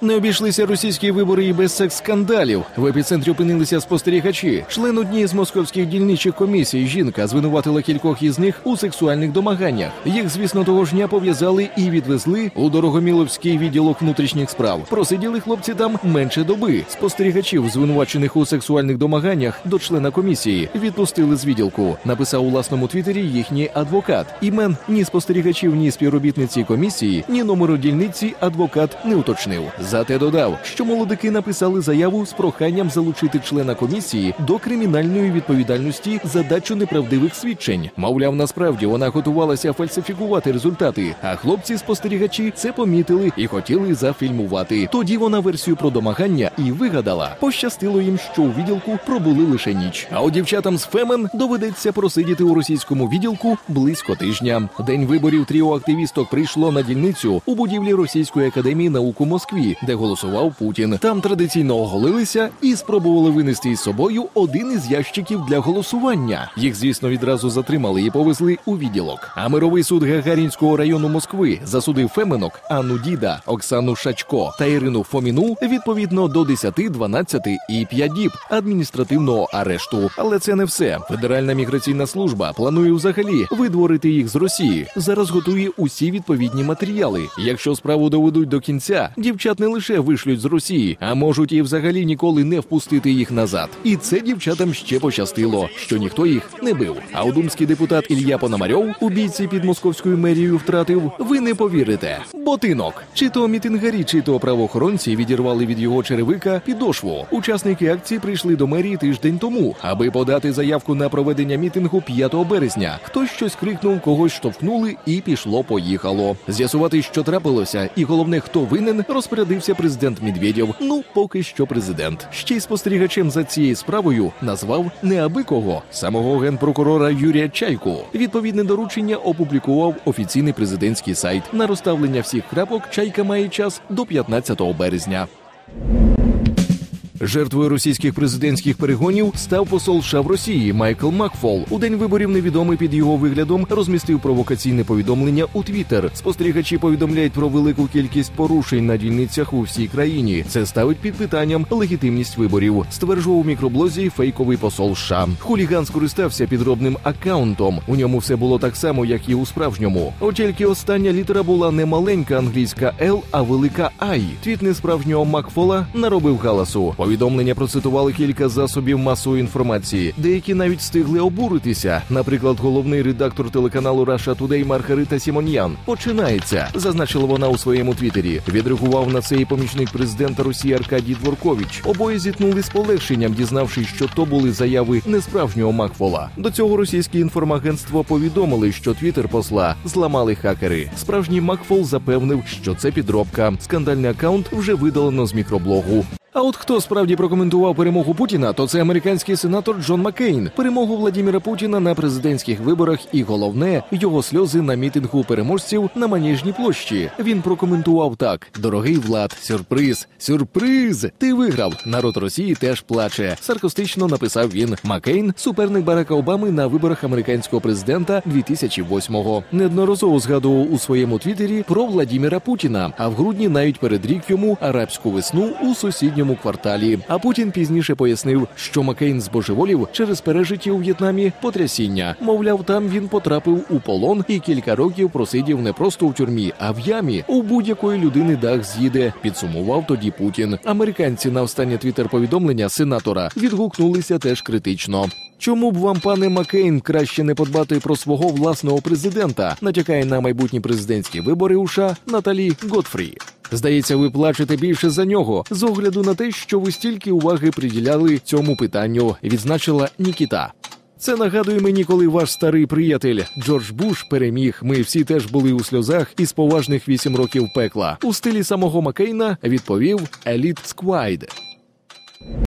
Не обійшлися російські вибори і без секс-скандалів. В епіцентрі опинилися спостерігачі. Член однієї з московських дільничих комісій жінка звинуватила кількох із них у сексуальних домаганнях. Їх, звісно, того ж дня пов'язали і відвезли у Дорогоміловський відділок внутрішніх справ. Просиділи хлопці там менше доби. Спостерігачів, звинувачених у сексуальних домаганнях, до члена комісії відпустили з відділку. Написав у власному твіттері їхній адвокат. Імен ні спостерігачів, ні співробітниці комісії, ні номеру дільниці адвокат не уточнив. Зате додав, що молодики написали заяву з проханням залучити члена комісії до кримінальної відповідальності за дачу неправдивих свідчень. Мовляв, насправді вона готувалася фальсифікувати результати, а хлопці-спостерігачі це помітили і хотіли зафільмувати. Тоді вона версію про домагання і вигадала. Пощастило їм, що у відділку пробули лише ніч. А от дівчатам з Фемен доведеться просидіти у російському відділку близько тижня. День виборів тріо активісток прийшло на дільницю у будівлі Російської академії наук у Москві, де голосував Путін. Там традиційно оголилися і спробували винести із собою один із ящиків для голосування. Їх, звісно, відразу затримали і повезли у відділок. А мировий суд Гагарінського району Москви засудив Феменок, Анну Діда, Оксану Шачко та Ірину Фоміну відповідно до 10, 12 і 5 діб адміністративного арешту. Але це не все. Федеральна міграційна служба планує взагалі видворити їх з Росії. Зараз готує усі відповідні матеріали. Якщо справу доведуть до кінця, дівчат не лише вишлють з Росії, а можуть і взагалі ніколи не впустити їх назад. І це дівчатам ще пощастило, що ніхто їх не бив. А удумський депутат Ілля Пономарьов у бійці під московською мерією втратив. Ви не повірите. Ботинок. Чи то мітингарі, чи то правоохоронці відірвали від його черевика підошву. Учасники акції прийшли до мерії тиждень тому, аби подати заявку на проведення мітингу 5 березня. Хтось щось крикнув, когось штовхнули, і пішло-поїхало. З'ясувати, що трапилося, і головне, хто винен, розпорядився президент Медведєв. Ну, поки що президент. Ще й спостерігачем за цією справою назвав неабикого самого генпрокурора Юрія Чайку. Відповідне доручення опублікував офіційний президентський сайт. На розставлення всіх крапок чайка має час до 15 березня. Жертвою російських президентських перегонів став посол США в Росії Майкл Макфол. У день виборів невідомий під його виглядом розмістив провокаційне повідомлення у Твіттер. Спостерігачі повідомляють про велику кількість порушень на дільницях у всій країні. Це ставить під питанням легітимність виборів. Стверджував у мікроблозі фейковий посол США. Хуліган скористався підробним аккаунтом. У ньому все було так само, як і у справжньому. От тільки остання літера була не маленька англійська L, а велика I. Твіт несправжнього Макфола наробив галасу. Повідомлення процитували кілька засобів масової інформації. Деякі навіть встигли обуритися. Наприклад, головний редактор телеканалу Russia Today Маргарита Сімоньян починається, зазначила вона у своєму твіттері. Відреагував на це і помічник президента Росії Аркадій Дворкович. Обоє зіткнули з полегшенням, дізнавшись, що то були заяви несправжнього Макфола. До цього російське інформагентство повідомили, що твіттер посла зламали хакери. Справжній Макфол запевнив, що це підробка. Скандальний аккаунт вже видалено з мікроблогу. А от хто справді прокоментував перемогу Путіна, то це американський сенатор Джон Маккейн. Перемогу Владіміра Путіна на президентських виборах, і головне його сльози на мітингу переможців на Маніжній площі. Він прокоментував так: дорогий влад, сюрприз, сюрприз! Ти виграв. Народ Росії теж плаче. Саркастично написав він. Маккейн – суперник Барака Обами на виборах американського президента 2008-го. Неодноразово згадував у своєму твіттері про Владіміра Путіна. А в грудні навіть передрік йому арабську весну у сусідньому кварталі. А Путін пізніше пояснив, що Маккейн збожеволів через пережиті у В'єтнамі потрясіння. Мовляв, там він потрапив у полон і кілька років просидів не просто у тюрмі, а в ямі. У будь-якої людини дах з'їде. Підсумував тоді Путін. Американці на останнє твіттер повідомлення сенатора відгукнулися теж критично. Чому б вам, пане Маккейн, краще не подбати про свого власного президента? Натякає на майбутні президентські вибори у США Наталі Готфрі. Здається, ви плачете більше за нього з огляду на те, що ви стільки уваги приділяли цьому питанню, відзначила Нікіта. Це нагадує мені, коли ваш старий приятель Джордж Буш переміг. Ми всі теж були у сльозах із поважних вісім років пекла. У стилі самого Маккейна відповів Еліт Сквайд.